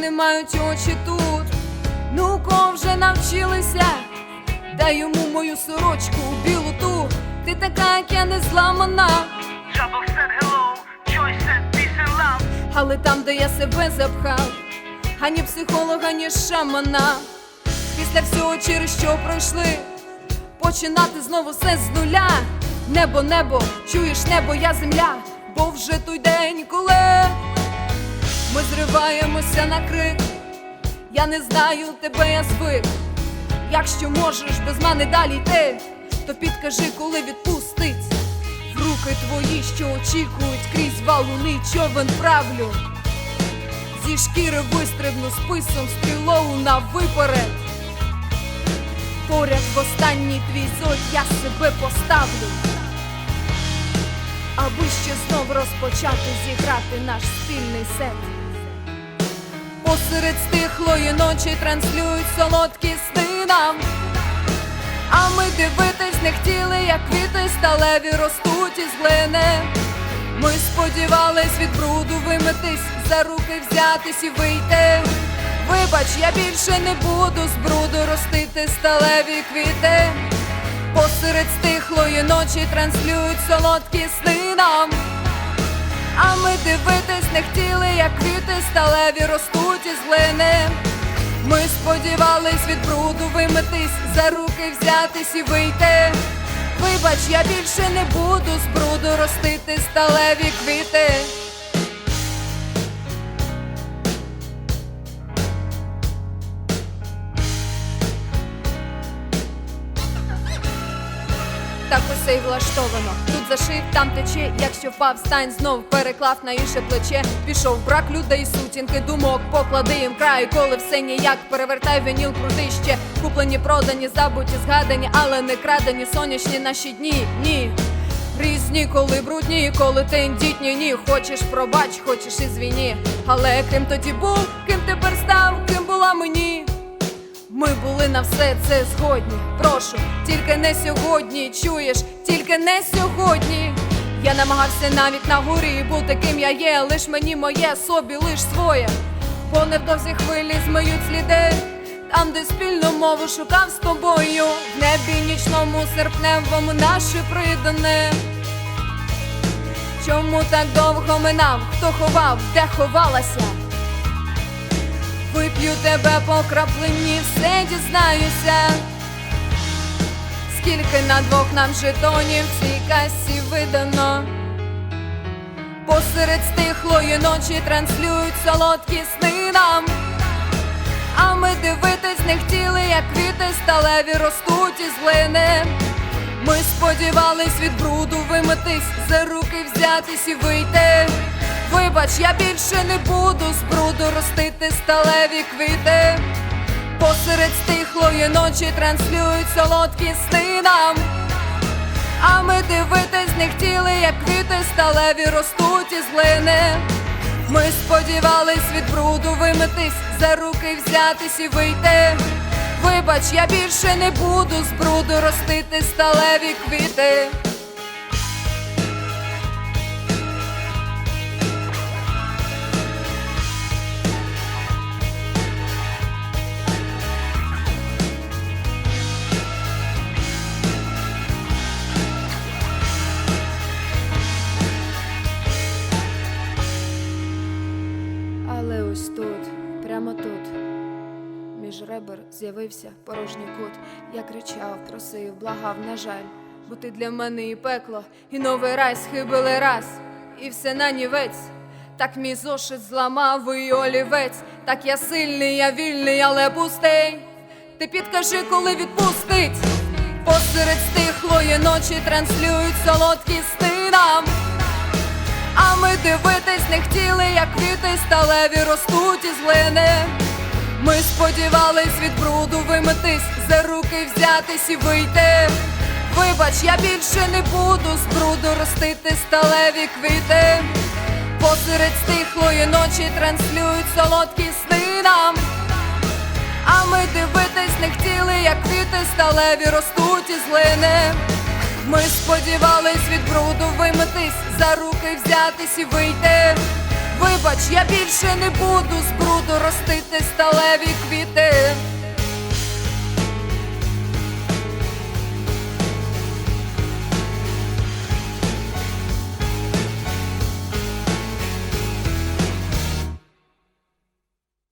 не мають очі тут. Ну, кого вже навчилися, дай йому мою сорочку білу ту. Ти така, як я не зламана, hello, Joy said peace and love. але там, де я себе запхав, ані психолога, ані шамана. Після всього, через що пройшли, починати знову все з нуля. Небо, небо, чуєш небо, я земля, бо вже той день, коли ми на крик. Я не знаю тебе, я звик. Якщо можеш без мене далі йти, то підкажи, коли відпустить в руки твої, що очікують крізь валуни човен правлю. Зі шкіри вистрибну списом стрілою на виперед. Поряд в останній твій зодь я себе поставлю. Аби ще знов розпочати зіграти наш спільний сет. Посеред стихлої ночі транслюють солодкі сни нам. А ми дивитись не хотіли, як квіти сталеві ростуть із глини. Ми сподівались від бруду вимитись, за руки взятись і вийти. Вибач, я більше не буду з бруду ростити сталеві квіти. Посеред стихлої ночі транслюють солодкі сни нам. А ми дивитись не хотіли, як квіти сталеві ростуть із глини. Ми сподівались від бруду вимитись, за руки взятись і вийти. Вибач, я більше не буду з бруду ростити сталеві квіти. Так й влаштовано. Тут зашив, там тече. Якщо впав, стань знов переклав на інше плече. Пішов брак людей, сутінки, думок, поклади їм край, коли все ніяк перевертай вініл, крути ще. Куплені, продані, забуті, згадані, але не крадені, сонячні наші дні. Ні. Різні, коли брудні, коли тендітні, ні. Хочеш пробач, хочеш і звіні. Але ким тоді був, ким тепер став, ким була мені. Ми були на все це згодні. Прошу, тільки не сьогодні. Чуєш, тільки не сьогодні. Я намагався навіть на горі бути ким я є, лиш мені моє, собі лиш своє. Бо невдовзі хвилі змиють сліди. Там, де спільну мову шукав з тобою, в небі нічному серпневому наше придане. Чому так довго минав? Хто ховав, де ховалася? Вип'ю тебе по краплині, все дізнаюся. Скільки на двох нам жетонів в цій касі видано. Посеред стихлої ночі транслюють солодкі сни нам. А ми дивитись не хотіли, як квіти сталеві ростуть із глини. Ми сподівались від бруду вимитись, за руки взятись і вийти. Вибач, я більше не буду з бруду ростити сталеві квіти. Посеред стихлої ночі транслюють солодкі сни нам. А ми дивитись не хотіли, як квіти сталеві ростуть із глини. Ми сподівались від бруду вимитись, за руки взятись і вийти. Вибач, я більше не буду з бруду ростити сталеві квіти. Між ребер з'явився порожній кут. Я кричав, просив, благав, на жаль, бо ти для мене і пекло, і новий рай схибили раз, і все на нівець. Так мій зошит зламав і олівець, так я сильний, я вільний, але пустий. Ти підкажи, коли відпустить. Посеред стихлої ночі транслюють солодкі сни нам. А ми дивитись не хотіли, як квіти сталеві ростуть із глини. Ми сподівались від бруду вимитись, за руки взятись і вийти. Вибач, я більше не буду з бруду ростити сталеві квіти. Посеред стихлої ночі транслюють солодкі сни нам. А ми дивитись не хотіли, як квіти сталеві ростуть із глини. Ми сподівались від бруду вимитись, за руки взятись і вийти. Вибач, я більше не буду з бруду ростити сталеві квіти.